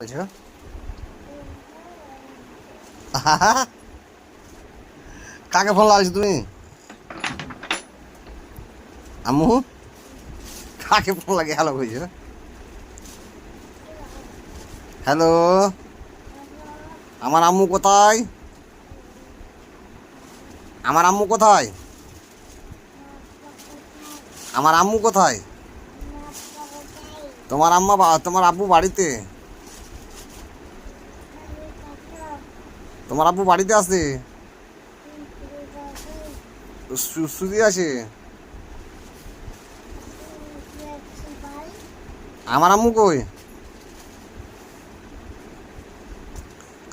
কাকে ফোন লাগাইছো তুমি? আম্মু? কাকে ফোন লাগে? হ্যালো কইছো হ্যালো আমার আম্মু কোথায়? আমার আম্মু কোথায়? আমার আম্মু কোথায়? তোমার আম্মা তোমার আব্বু বাড়িতে? তোমার আব্বু বাড়িতে আছে? সুদি আছে? আমার আম্মু কই?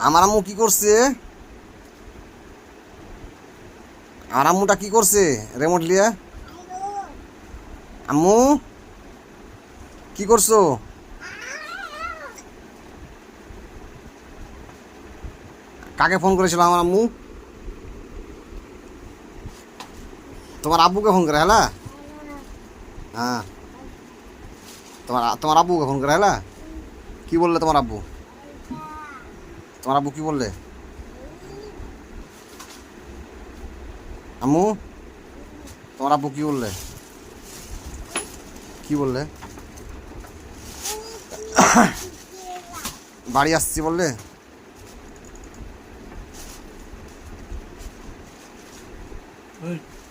আমার আম্মু কি করছে? আমার আম্মুটা কি করছে? রেমোট লিয়ে? আম্মু? কি করছ? কাকে ফোন করেছিল আমার আম্মু? তোমার আব্বুকে ফোন করে হ্যাঁ হ্যাঁ। তোমার তোমার আব্বুকে ফোন করে হ্যাঁ কি বললে তোমার আব্বু? তোমার আব্বু কি বললে? আম্মু, তোমার আব্বু কি বললে? কি বললে? বাড়ি আসছি বললে? は。